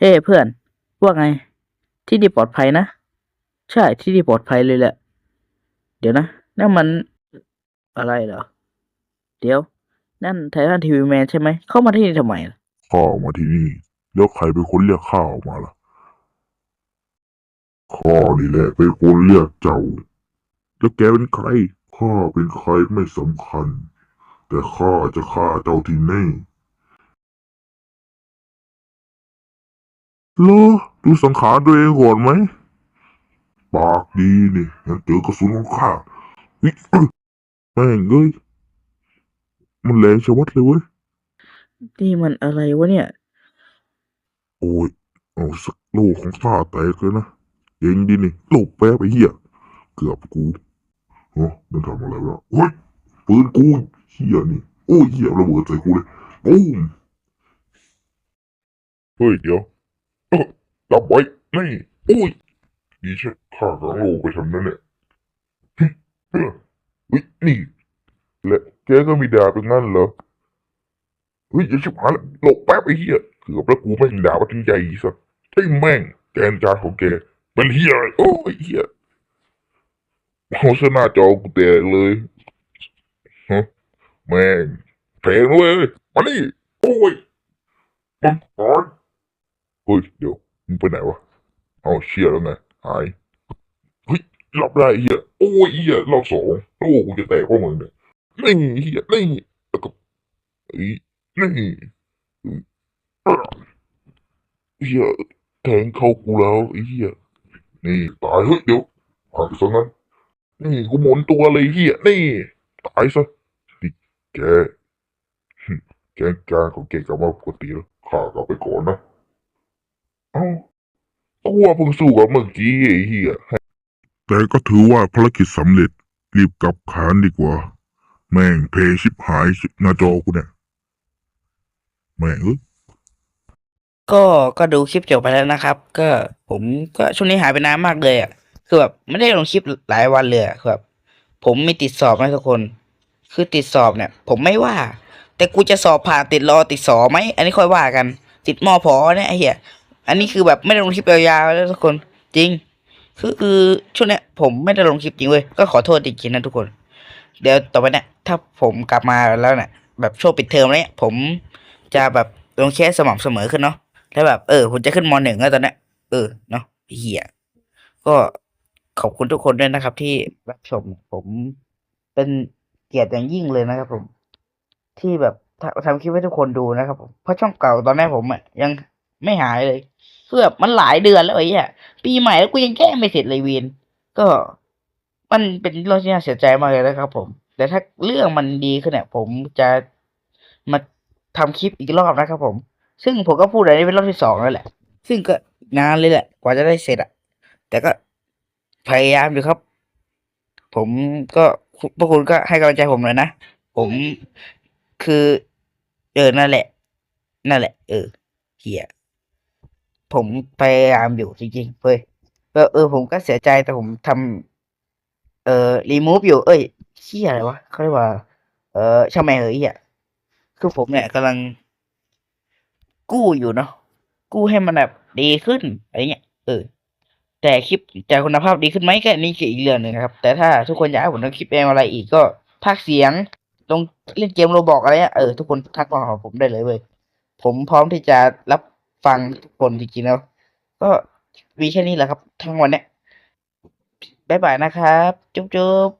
เฮ้เพื่อน ว่าไง ที่นี่ปลอดภัยนะ ใช่ที่นี่ปลอดภัยเลยแหละ เดี๋ยวนะนั่นมันอะไรเหรอ เดี๋ยว นั่นไททันทีวีแมนใช่ไหม เข้ามาที่นี่ทำไมล่ะข้าออกมาที่นี่ แล้วใครเป็นคนเรียกข้าออกมาล่ะข้านี่แหละเป็นคนเรียกเจ้า แล้วแกเป็นใคร ข้าเป็นใครไม่สำคัญ แต่ข้าจะฆ่าเจ้าที่นี่ เหรอดูสังขารตัวเองก่อนไหม ปากดีนี่งั้นเจอกระสุนของข้าวิแม่งเอ้ยมันแรงชะมัดเลยเว้ย นี่มันอะไรวะเนี่ย โอ้ย เอาสักลูกของข้าแตกเลยนะเองดินี่ลูกแป๊บไปเหี้ย เกือบกูเฮ้ยมันทำอะไรวะเฮ้ยปืนกูเหี้ยนี่โอ้ยเหี้ยระเบิดใส่กูเลยปุ้มเฮ้ยเดี๋ยวเออ รับไว้นี่โอ้ยดีใช่ข้ากำลังลูกไปทำนั่นเนี่ยฮ้ยเฮ้ยเฮ้ยนี่และแกก็มีดาเป็นงั้นเหรอเฮ้ยอย่าชิบหายละหลบแป๊บไอ้เหี้ยเกือบแล้วกูไม่งด่าว่าทิ้งใจอีสัสไอ้แม่งแกนจานของแกเป็นเหี้ยอะไรโอ้ยเหี้ยเอาซะหน้าจอกูแตกเลยฮะแม่งแพงเว้ยมานี่โอ้ยมังกรเฮ้ย เดี๋ยวมึงไปไหนวะ เอาเชี่ยแล้วไง หาย เฮ้ยรับได้อ้เหี้ยโอ้ยเหี้ยรอบสองโอ้กูจะแตกพวกมึงเนี่ยนี่เหี้ยนี่แล้วก็ไอ้นี่เอ้อเฮียแทงเข้ากูแล้วไอ้เฮียนี่ตายเฮ้ยเดี๋ยวหักซะงั้นนี่กูหมุนตัวเลยเฮียนี่ตายซะนี่แกหึแกการของแกกลับมาปกติแล้วข้ากลับไปก่อนนะ เอ้าตัวเพิ่งสู้กับเมื่อกี้ไอ้เฮียแต่ก็ถือว่าภารกิจสำเร็จ รีบกลับขานดีกว่า แม่งเพย์ชิบหายหน้าจอกูเนี่ยแม่งเอ้ยก็ก็ดูคลิปจบไปแล้วนะครับ ก็ผมก็ช่วงนี้หายไปนานมากเลยอะคือแบบไม่ได้ลงคลิปหลายวันเลยอะคือแบบผมมีติดสอบนะทุกคน คือติดสอบเนี่ย ผมไม่ว่า แต่กูจะสอบผ่านติดรอติดสอไหมอันนี้ค่อยว่ากัน ติดมอพอเนี่ยไอ้เหี้ย อันนี้คือแบบไม่ได้ลงคลิปยาวๆแล้วทุกคนจริง คือคือช่วงเนี้ยผมไม่ได้ลงคลิปจริงเว้ยก็ขอโทษจริงๆนะทุกคน เดี๋ยวต่อไปเนี่ยถ้าผมกลับมาแล้วเนี่ยแบบช่วงปิดเทอมเนี่ยผมจะแบบลงแค่สม่ำเสมอขึ้นเนาะแล้วแบบเออผมจะขึ้นมหนึ่งแล้วตอนเนี้ยเออเนาะเหี้ยก็ขอบคุณทุกคนด้วยนะครับ ที่รับชมผมเป็นเกียรติอย่างยิ่งเลยนะครับ ผม ที่แบบทำทำคลิปให้ทุกคนดูนะครับผมเพราะช่องเก่าตอนแรกผมอะยัง ไม่หายเลยคือแบบมันหลายเดือนแล้วไอ้เหี้ยปีใหม่แล้วกูยังแก้ไม่เสร็จเลยวีนก็ มันเป็นเรื่องที่น่าเสียใจมากเลยนะครับ ผม แต่ถ้าเรื่องมันดีขึ้นเนี่ย ผมจะมาทำคลิปอีกรอบนะครับ ผม ซึ่งผมก็พูดอันนี้เป็นรอบที่สองแล้วแหละ ซึ่งก็นานเลยแหละ กว่าจะได้เสร็จอะแต่ก็พยายามอยู่ครับ ผมก็พวกคุณก็ให้กำลังใจผมหน่อยนะ ผมคือ เออนั่นแหละ นั่นแหละ เออเฮีย ผมพยายามอยู่จริงๆเฮ้ยเออเออผมก็เสียใจแต่ผมทำเอ่อรีมูฟอยู่ เอ้ยเฮียอะไรวะเขาเรียกว่า เออช่างแม่งเอ้ยอะคือผมเนี่ยกำลัง กู้อยู่เนาะกู้ให้มันแบบดีขึ้นอะไรเงี้ยเออ แต่คลิปจะคุณภาพดีขึ้นไหมก็นี่คืออีกเรื่องหนึ่งนะครับ แต่ถ้าทุกคนอยากให้ผมทำคลิปเองอะไรอีกก็ทักเสียงลงเล่นเกมโรบอกอะไรเงี้ยเออทุกคนทักมาหาผมได้เลยเว้ยผมพร้อมที่จะรับ ฟังทุกคนจริงๆแล้ว ก็มีแค่นี้แหละครับ ทั้งวันเนี้ยบ๊ายบายนะครับ จุ๊บจุ๊บ